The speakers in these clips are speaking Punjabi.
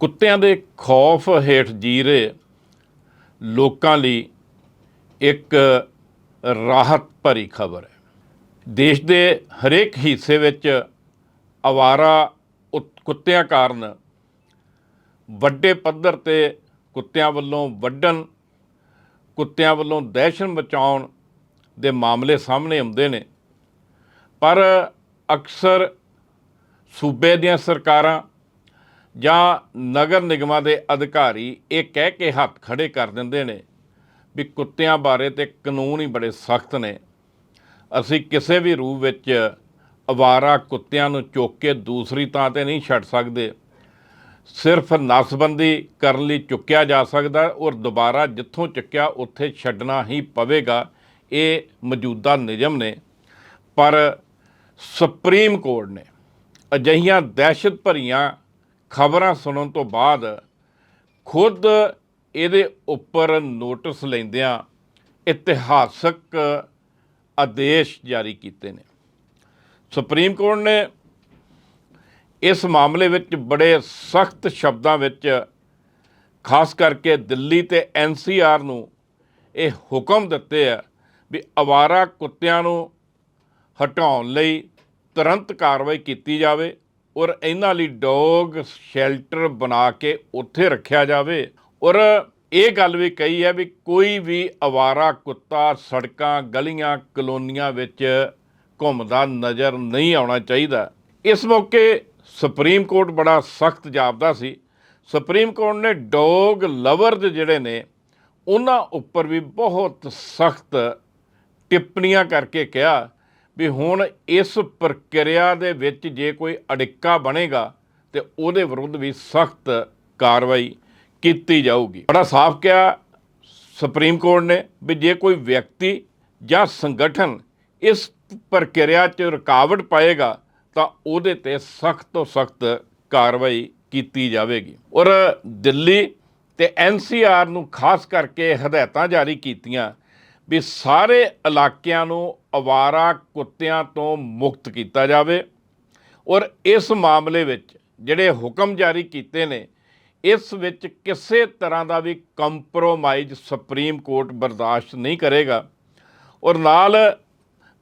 ਕੁੱਤਿਆਂ ਦੇ ਖੌਫ ਹੇਠ ਜੀ ਰਹੇ ਲੋਕਾਂ ਲਈ ਇੱਕ ਰਾਹਤ ਭਰੀ ਖਬਰ ਹੈ। ਦੇਸ਼ ਦੇ ਹਰੇਕ ਹਿੱਸੇ ਵਿੱਚ ਆਵਾਰਾ ਉਤ- ਕੁੱਤਿਆਂ ਕਾਰਨ ਵੱਡੇ ਪੱਧਰ ਤੇ ਕੁੱਤਿਆਂ ਵੱਲੋਂ ਵੱਢਣ, ਕੁੱਤਿਆਂ ਵੱਲੋਂ ਦਹਿਸ਼ਤ ਬਚਾਉਣ ਦੇ ਮਾਮਲੇ ਸਾਹਮਣੇ ਆਉਂਦੇ ਨੇ। ਪਰ ਅਕਸਰ ਸੂਬੇ ਦੀਆਂ ਸਰਕਾਰਾਂ ਜਾਂ ਨਗਰ ਨਿਗਮਾਂ ਦੇ ਅਧਿਕਾਰੀ ਇਹ ਕਹਿ ਕੇ ਹੱਥ ਖੜੇ ਕਰ ਦਿੰਦੇ ਨੇ ਵੀ ਕੁੱਤਿਆਂ ਬਾਰੇ ਤੇ ਕਾਨੂੰਨ ਹੀ ਬੜੇ ਸਖਤ ਨੇ। ਅਸੀਂ ਕਿਸੇ ਵੀ ਰੂਪ ਵਿੱਚ ਅਵਾਰਾ ਕੁੱਤਿਆਂ ਨੂੰ ਚੁੱਕ ਕੇ ਦੂਸਰੀ ਥਾਂ ਤੇ ਨਹੀਂ ਛੱਡ ਸਕਦੇ। ਸਿਰਫ ਨਸਬੰਦੀ ਕਰਨ ਲਈ ਚੁੱਕਿਆ ਜਾ ਸਕਦਾ ਔਰ ਦੁਬਾਰਾ ਜਿੱਥੋਂ ਚੁੱਕਿਆ ਉੱਥੇ ਛੱਡਣਾ ਹੀ ਪਵੇਗਾ, ਇਹ ਮੌਜੂਦਾ ਨਿਯਮ ਨੇ। ਪਰ ਸੁਪਰੀਮ ਕੋਰਟ ਨੇ ਅਜਿਹੀਆਂ ਦਹਿਸ਼ਤ ਭਰੀਆਂ ਖਬਰਾਂ ਸੁਣਨ ਤੋਂ ਬਾਅਦ ਖੁਦ ਇਹਦੇ ਉੱਪਰ ਨੋਟਿਸ ਲੈਂਦਿਆਂ ਇਤਿਹਾਸਕ ਆਦੇਸ਼ ਜਾਰੀ ਕੀਤੇ ਨੇ। ਸੁਪਰੀਮ ਕੋਰਟ ਨੇ ਇਸ ਮਾਮਲੇ ਵਿੱਚ ਬੜੇ ਸਖਤ ਸ਼ਬਦਾਂ ਵਿੱਚ, ਖਾਸ ਕਰਕੇ ਦਿੱਲੀ ਤੇ ਐਨਸੀਆਰ ਨੂੰ ਇਹ ਹੁਕਮ ਦਿੱਤੇ ਆ ਵੀ ਅਵਾਰਾ ਕੁੱਤਿਆਂ ਨੂੰ ਹਟਾਉਣ ਲਈ ਤੁਰੰਤ ਕਾਰਵਾਈ ਕੀਤੀ ਜਾਵੇ। ਔਰ ਇਹਨਾਂ ਲਈ ਡੌਗ ਸ਼ੈਲਟਰ ਬਣਾ ਕੇ ਉੱਥੇ ਰੱਖਿਆ ਜਾਵੇ। ਔਰ ਇਹ ਗੱਲ ਵੀ ਕਹੀ ਹੈ ਵੀ ਕੋਈ ਵੀ ਅਵਾਰਾ ਕੁੱਤਾ ਸੜਕਾਂ, ਗਲੀਆਂ, ਕਲੋਨੀਆਂ ਵਿੱਚ ਘੁੰਮਦਾ ਨਜ਼ਰ ਨਹੀਂ ਆਉਣਾ ਚਾਹੀਦਾ। ਇਸ ਮੌਕੇ ਸੁਪਰੀਮ ਕੋਰਟ ਬੜਾ ਸਖਤ ਜਾਪਦਾ ਸੀ। ਸੁਪਰੀਮ ਕੋਰਟ ਨੇ ਡੌਗ ਲਵਰਜ਼ ਜਿਹੜੇ ਨੇ, ਉਹਨਾਂ ਉੱਪਰ ਵੀ ਬਹੁਤ ਸਖਤ ਟਿੱਪਣੀਆਂ ਕਰਕੇ ਕਿਹਾ ਵੀ ਹੁਣ ਇਸ ਪ੍ਰਕਿਰਿਆ ਦੇ ਵਿੱਚ ਜੇ ਕੋਈ ਅੜਿੱਕਾ ਬਣੇਗਾ ਤੇ ਉਹਦੇ ਵਿਰੁੱਧ ਵੀ ਸਖਤ ਕਾਰਵਾਈ ਕੀਤੀ ਜਾਊਗੀ। ਬੜਾ ਸਾਫ਼ ਕਿਹਾ ਸੁਪਰੀਮ ਕੋਰਟ ਨੇ ਵੀ ਜੇ ਕੋਈ ਵਿਅਕਤੀ ਜਾਂ ਸੰਗਠਨ ਇਸ ਪ੍ਰਕਿਰਿਆ 'ਚ ਰੁਕਾਵਟ ਪਾਏਗਾ ਤਾਂ ਉਹਦੇ ਤੇ ਸਖਤ ਤੋਂ ਸਖਤ ਕਾਰਵਾਈ ਕੀਤੀ ਜਾਵੇਗੀ। ਔਰ ਦਿੱਲੀ ਤੇ ਐਨਸੀਆਰ ਨੂੰ ਖਾਸ ਕਰਕੇ ਹਦਾਇਤਾਂ ਜਾਰੀ ਕੀਤੀਆਂ ਵੀ ਸਾਰੇ ਇਲਾਕਿਆਂ ਨੂੰ ਅਵਾਰਾ ਕੁੱਤਿਆਂ ਤੋਂ ਮੁਕਤ ਕੀਤਾ ਜਾਵੇ ਔਰ ਇਸ ਮਾਮਲੇ ਵਿੱਚ ਜਿਹੜੇ ਹੁਕਮ ਜਾਰੀ ਕੀਤੇ ਨੇ, ਇਸ ਵਿੱਚ ਕਿਸੇ ਤਰ੍ਹਾਂ ਦਾ ਵੀ ਕੰਪਰੋਮਾਈਜ਼ ਸੁਪਰੀਮ ਕੋਰਟ ਬਰਦਾਸ਼ਤ ਨਹੀਂ ਕਰੇਗਾ ਔਰ ਨਾਲ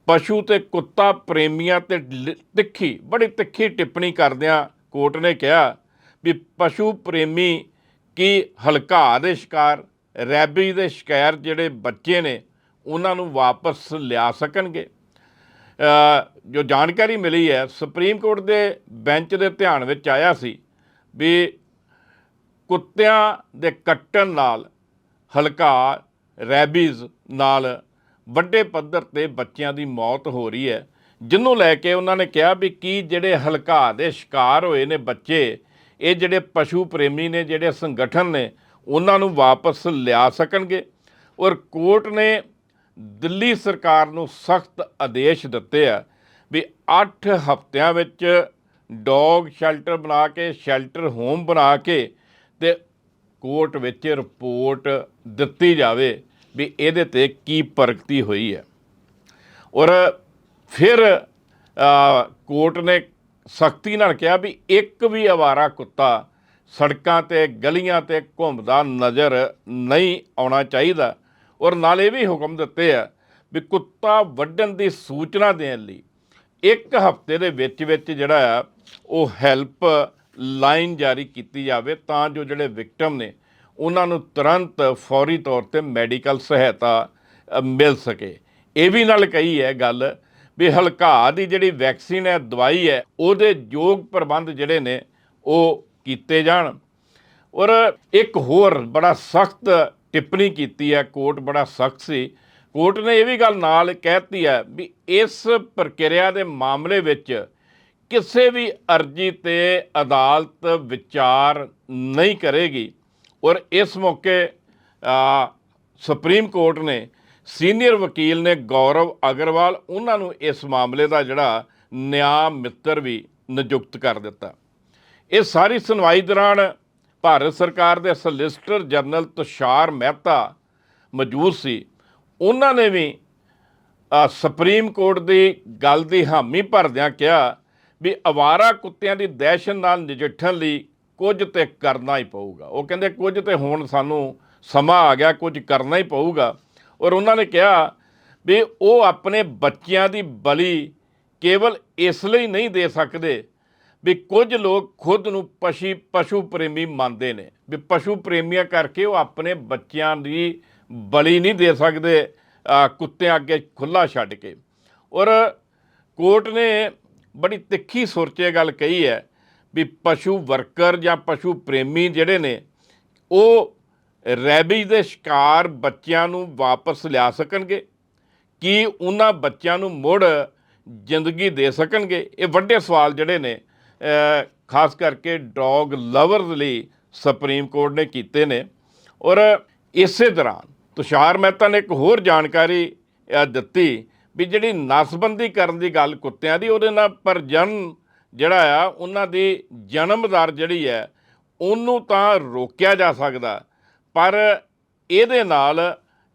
ਪਸ਼ੂ ਤੇ ਕੁੱਤਾ ਪ੍ਰੇਮੀਆਂ ਤੇ ਲ- ਤਿੱਖੀ, ਬੜੀ ਤਿੱਖੀ ਟਿੱਪਣੀ ਕਰਦਿਆਂ ਕੋਰਟ ਨੇ ਕਿਹਾ ਵੀ ਪਸ਼ੂ ਪ੍ਰੇਮੀ ਕੀ ਹਲਕਾ ਦੇ ਸ਼ਿਕਾਰ ਰੈਬੀ ਦੇ ਸ਼ਿਕਾਰ ਜਿਹੜੇ ਬੱਚੇ ਨੇ ਉਹਨਾਂ ਨੂੰ ਵਾਪਸ ਲਿਆ ਸਕਣਗੇ। ਜੋ ਜਾਣਕਾਰੀ ਮਿਲੀ ਹੈ, ਸੁਪਰੀਮ ਕੋਰਟ ਦੇ ਬੈਂਚ ਦੇ ਧਿਆਨ ਵਿੱਚ ਆਇਆ ਸੀ ਵੀ ਕੁੱਤਿਆਂ ਦੇ ਕੱਟਣ ਨਾਲ ਹਲਕਾ ਰੈਬੀਜ਼ ਨਾਲ ਵੱਡੇ ਪੱਧਰ ਤੇ ਬੱਚਿਆਂ ਦੀ ਮੌਤ ਹੋ ਰਹੀ ਹੈ ਜਿਹਨੂੰ ਲੈ ਕੇ ਉਹਨਾਂ ਨੇ ਕਿਹਾ ਵੀ ਕੀ ਜਿਹੜੇ ਹਲਕਾ ਦੇ ਸ਼ਿਕਾਰ ਹੋਏ ਨੇ ਬੱਚੇ, ਇਹ ਜਿਹੜੇ ਪਸ਼ੂ ਪ੍ਰੇਮੀ ਨੇ, ਜਿਹੜੇ ਸੰਗਠਨ ਨੇ, ਉਹਨਾਂ ਨੂੰ ਵਾਪਸ ਲਿਆ ਸਕਣਗੇ। ਔਰ ਕੋਰਟ ਨੇ ਦਿੱਲੀ ਸਰਕਾਰ ਨੂੰ ਸਖਤ ਆਦੇਸ਼ ਦਿੱਤੇ ਆ ਵੀ 8 ਹਫ਼ਤਿਆਂ ਵਿੱਚ ਡੌਗ ਸ਼ੈਲਟਰ ਬਣਾ ਕੇ, ਸ਼ੈਲਟਰ ਹੋਮ ਬਣਾ ਕੇ ਤੇ ਕੋਰਟ ਵਿੱਚ ਰਿਪੋਰਟ ਦਿੱਤੀ ਜਾਵੇ ਵੀ ਇਹਦੇ ਤੇ ਕੀ ਪ੍ਰਗਤੀ ਹੋਈ ਹੈ। ਔਰ ਫਿਰ ਕੋਰਟ ਨੇ ਸਖਤੀ ਨਾਲ ਕਿਹਾ ਵੀ ਇੱਕ ਵੀ ਆਵਾਰਾ ਕੁੱਤਾ ਸੜਕਾਂ ਤੇ, ਗਲੀਆਂ ਤੇ ਘੁੰਮਦਾ ਨਜ਼ਰ ਨਹੀਂ ਆਉਣਾ ਚਾਹੀਦਾ। ਔਰ ਨਾਲ ਇਹ ਵੀ ਹੁਕਮ ਦਿੱਤੇ ਆ ਵੀ ਕੁੱਤਾ ਵੱਢਣ ਦੀ ਸੂਚਨਾ ਦੇਣ ਲਈ ਇੱਕ ਹਫ਼ਤੇ ਦੇ ਵਿੱਚ ਵਿੱਚ ਜਿਹੜਾ ਆ, ਉਹ ਹੈਲਪ ਲਾਈਨ ਜਾਰੀ ਕੀਤੀ ਜਾਵੇ ਤਾਂ ਜੋ ਜਿਹੜੇ ਵਿਕਟਮ ਨੇ ਉਹਨਾਂ ਨੂੰ ਤੁਰੰਤ ਫੌਰੀ ਤੌਰ ਤੇ ਮੈਡੀਕਲ ਸਹਾਇਤਾ ਮਿਲ ਸਕੇ। ਇਹ ਵੀ ਨਾਲ ਕਹੀ ਹੈ ਗੱਲ ਵੀ ਹਲਕਾ ਦੀ ਜਿਹੜੀ ਵੈਕਸੀਨ ਹੈ, ਦਵਾਈ ਹੈ, ਉਹਦੇ ਯੋਗ ਪ੍ਰਬੰਧ ਜਿਹੜੇ ਨੇ ਉਹ ਕੀਤੇ ਜਾਣ। ਔਰ ਇੱਕ ਹੋਰ ਬੜਾ ਸਖਤ ਟਿੱਪਣੀ ਕੀਤੀ ਹੈ, ਕੋਰਟ ਬੜਾ ਸਖਤ ਸੀ। ਕੋਰਟ ਨੇ ਇਹ ਵੀ ਗੱਲ ਨਾਲ ਕਹਿਤੀ ਹੈ ਵੀ ਇਸ ਪ੍ਰਕਿਰਿਆ ਦੇ ਮਾਮਲੇ ਵਿੱਚ ਕਿਸੇ ਵੀ ਅਰਜੀ ਤੇ ਅਦਾਲਤ ਵਿਚਾਰ ਨਹੀਂ ਕਰੇਗੀ। ਔਰ ਇਸ ਮੌਕੇ ਸੁਪਰੀਮ ਕੋਰਟ ਨੇ ਸੀਨੀਅਰ ਵਕੀਲ ਨੇ ਗੌਰਵ ਅਗਰਵਾਲ, ਉਹਨਾਂ ਨੂੰ ਇਸ ਮਾਮਲੇ ਦਾ ਜਿਹੜਾ ਨਿਆਂ ਮਿੱਤਰ ਵੀ ਨਿਯੁਕਤ ਕਰ ਦਿੱਤਾ। ਇਹ ਸਾਰੀ ਸੁਣਵਾਈ ਦੌਰਾਨ ਭਾਰਤ ਸਰਕਾਰ ਦੇ ਸੋਲਿਸਿਟਰ ਜਨਰਲ ਤੁਸ਼ਾਰ ਮਹਿਤਾ ਮੌਜੂਦ ਸੀ। ਉਹਨਾਂ ਨੇ ਵੀ ਸੁਪਰੀਮ ਕੋਰਟ ਦੀ ਗੱਲ ਦੀ ਹਾਮੀ ਭਰਦਿਆਂ ਕਿਹਾ ਵੀ ਅਵਾਰਾ ਕੁੱਤਿਆਂ ਦੀ ਦਹਿਸ਼ਤ ਨਾਲ ਨਜਿੱਠਣ ਲਈ ਕੁਝ ਤੇ ਕਰਨਾ ਹੀ ਪਊਗਾ। ਉਹ ਕਹਿੰਦੇ ਕੁਝ ਤੇ ਹੁਣ ਸਾਨੂੰ ਸਮਾਂ ਆ ਗਿਆ, ਕੁਝ ਕਰਨਾ ਹੀ ਪਊਗਾ। ਔਰ ਉਹਨਾਂ ਨੇ ਕਿਹਾ ਵੀ ਉਹ ਆਪਣੇ ਬੱਚਿਆਂ ਦੀ ਬਲੀ ਕੇਵਲ ਇਸ ਲਈ ਨਹੀਂ ਦੇ ਸਕਦੇ ਵੀ ਕੁਝ ਲੋਕ ਖੁਦ ਨੂੰ ਪਸ਼ੀ, ਪਸ਼ੂ ਪ੍ਰੇਮੀ ਮੰਨਦੇ ਨੇ। ਵੀ ਪਸ਼ੂ ਪ੍ਰੇਮੀਆਂ ਕਰਕੇ ਉਹ ਆਪਣੇ ਬੱਚਿਆਂ ਦੀ ਬਲੀ ਨਹੀਂ ਦੇ ਸਕਦੇ ਕੁੱਤਿਆਂ ਅੱਗੇ ਖੁੱਲਾ ਛੱਡ ਕੇ। ਔਰ ਕੋਰਟ ਨੇ ਬੜੀ ਤਿੱਖੀ ਸੁਰ 'ਚ ਗੱਲ ਕਹੀ ਹੈ ਵੀ ਪਸ਼ੂ ਵਰਕਰ ਜਾਂ ਪਸ਼ੂ ਪ੍ਰੇਮੀ ਜਿਹੜੇ ਨੇ, ਉਹ ਰੈਬੀਜ਼ ਦੇ ਸ਼ਿਕਾਰ ਬੱਚਿਆਂ ਨੂੰ ਵਾਪਸ ਲਿਆ ਸਕਣਗੇ। ਕੀ ਉਹਨਾਂ ਬੱਚਿਆਂ ਨੂੰ ਮੁੜ ਜ਼ਿੰਦਗੀ ਦੇ ਸਕਣਗੇ? ਇਹ ਵੱਡੇ ਸਵਾਲ ਜਿਹੜੇ ਨੇ। ਖਾਸ ਕਰਕੇ ਡੌਗ ਲਵਰਸ ਲਈ ਸੁਪਰੀਮ ਕੋਰਟ ਨੇ ਕੀਤੇ ਨੇ। ਔਰ ਇਸੇ ਦੌਰਾਨ ਤੁਸ਼ਾਰ ਮਹਿਤਾ ਨੇ ਇੱਕ ਹੋਰ ਜਾਣਕਾਰੀ ਦਿੱਤੀ ਵੀ ਜਿਹੜੀ ਨਸਬੰਦੀ ਕਰਨ ਦੀ ਗੱਲ ਕੁੱਤਿਆਂ ਦੀ ਉਹਦੇ ਨਾਲ ਪ੍ਰਜਨਨ ਜਿਹੜਾ ਆ ਉਹਨਾਂ ਦੀ ਜਨਮ ਦਰ ਜਿਹੜੀ ਹੈ ਉਹਨੂੰ ਤਾਂ ਰੋਕਿਆ ਜਾ ਸਕਦਾ। ਪਰ ਇਹਦੇ ਨਾਲ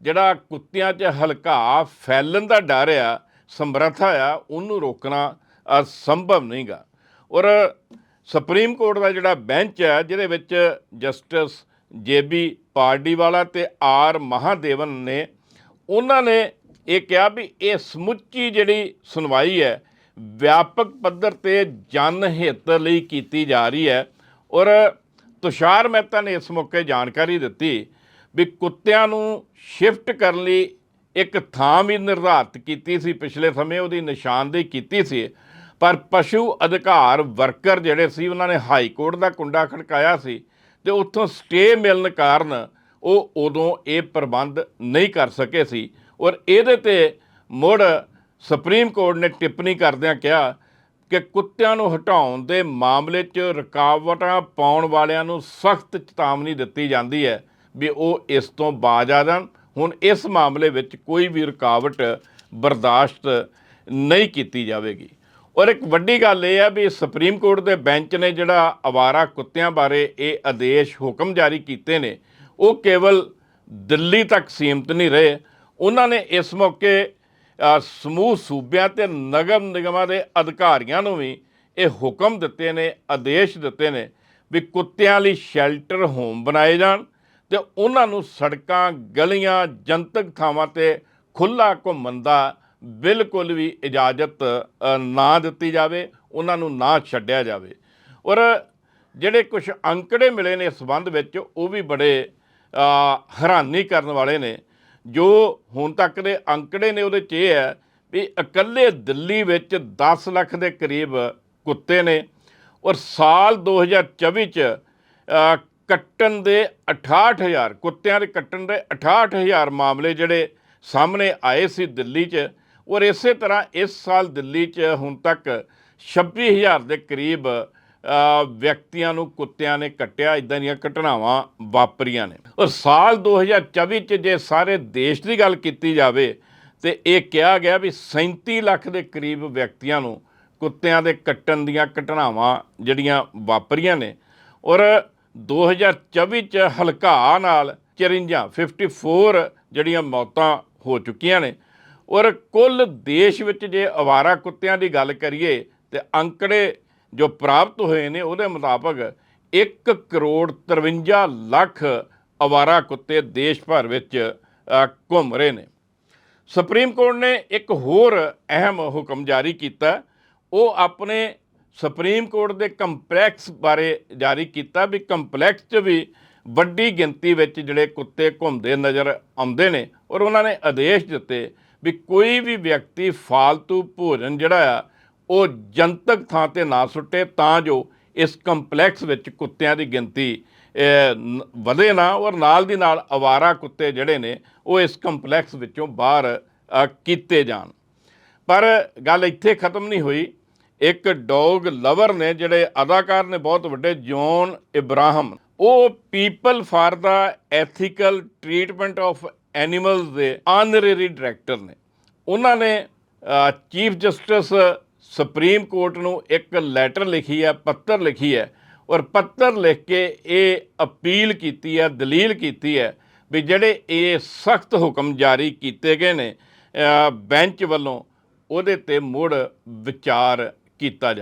ਜਿਹੜਾ ਕੁੱਤਿਆਂ 'ਚ ਹਲਕਾ ਫੈਲਣ ਦਾ ਡਰ ਆ ਸਮਰੱਥਾ ਆ ਉਹਨੂੰ ਰੋਕਣਾ ਅ, ਸੰਭਵ ਨਹੀਂਗਾ। ਔਰ ਸੁਪਰੀਮ ਕੋਰਟ ਦਾ ਜਿਹੜਾ ਬੈਂਚ ਹੈ, ਜਿਹਦੇ ਵਿੱਚ ਜਸਟਿਸ ਜੇਬੀ ਪਾਰਡੀਵਾਲਾ ਤੇ ਆਰ ਮਹਾਦੇਵਨ ਨੇ, ਉਹਨਾਂ ਨੇ ਇਹ ਕਿਹਾ ਵੀ ਇਹ ਸਮੁੱਚੀ ਜਿਹੜੀ ਸੁਣਵਾਈ ਹੈ, ਵਿਆਪਕ ਪੱਧਰ ਤੇ ਜਨ ਹਿੱਤ ਲਈ ਕੀਤੀ ਜਾ ਰਹੀ ਹੈ। ਔਰ ਤੁਸ਼ਾਰ ਮਹਿਤਾ ਨੇ ਇਸ ਮੌਕੇ ਜਾਣਕਾਰੀ ਦਿੱਤੀ ਵੀ ਕੁੱਤਿਆਂ ਨੂੰ ਸ਼ਿਫਟ ਕਰਨ ਲਈ ਇੱਕ ਥਾਂ ਵੀ ਨਿਰਧਾਰਤ ਕੀਤੀ ਸੀ, ਪਿਛਲੇ ਸਮੇਂ ਉਹਦੀ ਨਿਸ਼ਾਨਦੇਹੀ ਕੀਤੀ ਸੀ। ਪਰ ਪਸ਼ੂ ਅਧਿਕਾਰ ਵਰਕਰ ਜਿਹੜੇ ਸੀ, ਉਹਨਾਂ ਨੇ ਹਾਈ ਕੋਰਟ ਦਾ ਕੁੰਡਾ ਖੜਕਾਇਆ ਸੀ ਤੇ ਉੱਥੋਂ ਸਟੇ ਮਿਲਣ ਕਾਰਨ ਉਹ ਉਦੋਂ ਇਹ ਪ੍ਰਬੰਧ ਨਹੀਂ ਕਰ ਸਕੇ ਸੀ। ਔਰ ਇਹਦੇ ਤੇ ਮੁੜ ਸੁਪਰੀਮ ਕੋਰਟ ਨੇ ਟਿੱਪਣੀ ਕਰਦਿਆਂ ਕਿਹਾ ਕਿ ਕੁੱਤਿਆਂ ਨੂੰ ਹਟਾਉਣ ਦੇ ਮਾਮਲੇ 'ਚ ਰੁਕਾਵਟਾਂ ਪਾਉਣ ਵਾਲਿਆਂ ਨੂੰ ਸਖਤ ਚੇਤਾਵਨੀ ਦਿੱਤੀ ਜਾਂਦੀ ਹੈ ਵੀ ਉਹ ਇਸ ਤੋਂ ਬਾਜ਼ ਆ ਜਾਣ। ਹੁਣ ਇਸ ਮਾਮਲੇ ਵਿੱਚ ਕੋਈ ਵੀ ਰੁਕਾਵਟ ਬਰਦਾਸ਼ਤ ਨਹੀਂ ਕੀਤੀ ਜਾਵੇਗੀ। ਔਰ ਇੱਕ ਵੱਡੀ ਗੱਲ ਇਹ ਹੈ ਵੀ ਸੁਪਰੀਮ ਕੋਰਟ ਦੇ ਬੈਂਚ ਨੇ ਜਿਹੜਾ ਅਵਾਰਾ ਕੁੱਤਿਆਂ ਬਾਰੇ ਇਹ ਆਦੇਸ਼ ਹੁਕਮ ਜਾਰੀ ਕੀਤੇ ਨੇ, ਉਹ ਕੇਵਲ ਦਿੱਲੀ ਤੱਕ ਸੀਮਤ ਨਹੀਂ ਰਹੇ। ਉਹਨਾਂ ਨੇ ਇਸ ਮੌਕੇ ਸਮੂਹ ਸੂਬਿਆਂ ਤੇ ਨਗਰ ਨਿਗਮਾਂ ਦੇ ਅਧਿਕਾਰੀਆਂ ਨੂੰ ਵੀ ਇਹ ਹੁਕਮ ਦਿੱਤੇ ਨੇ, ਆਦੇਸ਼ ਦਿੱਤੇ ਨੇ ਵੀ ਕੁੱਤਿਆਂ ਲਈ ਸ਼ੈਲਟਰ ਹੋਮ ਬਣਾਏ ਜਾਣ ਤੇ ਉਹਨਾਂ ਨੂੰ ਸੜਕਾਂ, ਗਲੀਆਂ, ਜਨਤਕ ਥਾਵਾਂ ਤੇ ਖੁੱਲਾ ਘੁੰਮਣ ਦਾ ਬਿਲਕੁਲ ਵੀ ਇਜਾਜ਼ਤ ਨਾ ਦਿੱਤੀ ਜਾਵੇ, ਉਹਨਾਂ ਨੂੰ ਨਾ ਛੱਡਿਆ ਜਾਵੇ। ਔਰ ਜਿਹੜੇ ਕੁਝ ਅੰਕੜੇ ਮਿਲੇ ਨੇ ਇਸ ਸੰਬੰਧ ਵਿੱਚ, ਉਹ ਵੀ ਬੜੇ ਹੈਰਾਨੀ ਕਰਨ ਵਾਲੇ ਨੇ। ਜੋ ਹੁਣ ਤੱਕ ਦੇ ਅੰਕੜੇ ਨੇ, ਉਹਦੇ 'ਚ ਇਹ ਹੈ ਵੀ ਇਕੱਲੇ ਦਿੱਲੀ ਵਿੱਚ 10 ਲੱਖ ਦੇ ਕਰੀਬ ਕੁੱਤੇ ਨੇ ਔਰ ਸਾਲ 2024 ਚ ਕੱਟਣ ਦੇ 68000 ਕੁੱਤਿਆਂ ਦੇ ਕੱਟਣ ਦੇ 68000 ਮਾਮਲੇ ਜਿਹੜੇ ਸਾਹਮਣੇ ਆਏ ਸੀ ਦਿੱਲੀ 'ਚ ਔਰ ਇਸੇ ਤਰ੍ਹਾਂ ਇਸ ਸਾਲ ਦਿੱਲੀ 'ਚ ਹੁਣ ਤੱਕ 26000 ਦੇ ਕਰੀਬ ਵਿਅਕਤੀਆਂ ਨੂੰ ਕੁੱਤਿਆਂ ਨੇ ਕੱਟਿਆ ਇਦਾਂ ਦੀਆਂ ਘਟਨਾਵਾਂ ਵਾਪਰੀਆਂ ਨੇ। ਔਰ ਸਾਲ 2024 ਚ ਜੇ ਸਾਰੇ ਦੇਸ਼ ਦੀ ਗੱਲ ਕੀਤੀ ਜਾਵੇ, ਤੇ ਇਹ ਕਿਹਾ ਗਿਆ ਵੀ 37 ਲੱਖ ਦੇ ਕਰੀਬ ਵਿਅਕਤੀਆਂ ਨੂੰ ਕੁੱਤਿਆਂ ਦੇ ਕੱਟਣ ਦੀਆਂ ਘਟਨਾਵਾਂ ਜਿਹੜੀਆਂ ਵਾਪਰੀਆਂ ਨੇ। ਔਰ 2024 ਚ ਹਲਕਾ ਨਾਲ 54 54 ਜਿਹੜੀਆਂ ਮੌਤਾਂ ਹੋ ਚੁੱਕੀਆਂ ਨੇ ਔਰ ਕੁੱਲ ਦੇਸ਼ ਵਿੱਚ ਜੇ ਅਵਾਰਾ ਕੁੱਤਿਆਂ ਦੀ ਗੱਲ ਕਰੀਏ ਤੇ ਅੰਕੜੇ ਜੋ ਪ੍ਰਾਪਤ ਹੋਏ ਨੇ ਉਹਦੇ ਮੁਤਾਬਕ 1 ਕਰੋੜ 53 ਲੱਖ ਅਵਾਰਾ ਕੁੱਤੇ ਦੇਸ਼ ਭਰ ਵਿੱਚ ਘੁੰਮ ਰਹੇ ਨੇ। ਸੁਪਰੀਮ ਕੋਰਟ ਨੇ ਇੱਕ ਹੋਰ ਅਹਿਮ ਹੁਕਮ ਜਾਰੀ ਕੀਤਾ। ਉਹ ਆਪਣੇ ਸੁਪਰੀਮ ਕੋਰਟ ਦੇ ਕੰਪਲੈਕਸ ਬਾਰੇ ਜਾਰੀ ਕੀਤਾ ਵੀ ਕੰਪਲੈਕਸ 'ਚ ਵੀ ਵੱਡੀ ਗਿਣਤੀ ਵਿੱਚ ਜਿਹੜੇ ਕੁੱਤੇ ਘੁੰਮਦੇ ਨਜ਼ਰ ਆਉਂਦੇ ਨੇ ਔਰ ਉਹਨਾਂ ਨੇ ਆਦੇਸ਼ ਦਿੱਤੇ ਵੀ ਕੋਈ ਵੀ ਵਿਅਕਤੀ ਫਾਲਤੂ ਭੋਜਨ ਜਿਹੜਾ ਆ, ਉਹ ਜਨਤਕ ਥਾਂ ਤੇ ਨਾ ਸੁੱਟੇ, ਤਾਂ ਜੋ ਇਸ ਕੰਪਲੈਕਸ ਵਿੱਚ ਕੁੱਤਿਆਂ ਦੀ ਗਿਣਤੀ ਵਧੇ ਨਾ ਔਰ ਨਾਲ ਦੀ ਨਾਲ ਅਵਾਰਾ ਕੁੱਤੇ ਜਿਹੜੇ ਨੇ, ਉਹ ਇਸ ਕੰਪਲੈਕਸ ਵਿੱਚੋਂ ਬਾਹਰ ਕੀਤੇ ਜਾਣ। ਪਰ ਗੱਲ ਇੱਥੇ ਖਤਮ ਨਹੀਂ ਹੋਈ। ਇੱਕ ਡੌਗ ਲਵਰ ਨੇ ਜਿਹੜੇ ਅਦਾਕਾਰ ਨੇ, ਬਹੁਤ ਵੱਡੇ, ਜੌਨ ਇਬਰਾਹਮ, ਉਹ people for the ethical treatment of animals ਦੇ ਆਨਰੇਰੀ ਡਾਇਰੈਕਟਰ ਨੇ। ਉਹਨਾਂ ਨੇ ਚੀਫ ਜਸਟਿਸ ਸੁਪਰੀਮ ਕੋਰਟ ਨੂੰ ਇੱਕ ਲੈਟਰ ਲਿਖੀ ਹੈ, ਪੱਤਰ ਲਿਖੀ ਹੈ ਔਰ ਪੱਤਰ ਲਿਖ ਕੇ ਇਹ ਅਪੀਲ ਕੀਤੀ ਹੈ, ਦਲੀਲ ਕੀਤੀ ਹੈ ਵੀ ਜਿਹੜੇ ਇਹ ਸਖਤ ਹੁਕਮ ਜਾਰੀ ਕੀਤੇ ਗਏ ਨੇ ਬੈਂਚ ਵੱਲੋਂ ਉਹਦੇ ਤੇ ਮੁੜ ਵਿਚਾਰ ਕੀਤਾ ਜਾਵੇ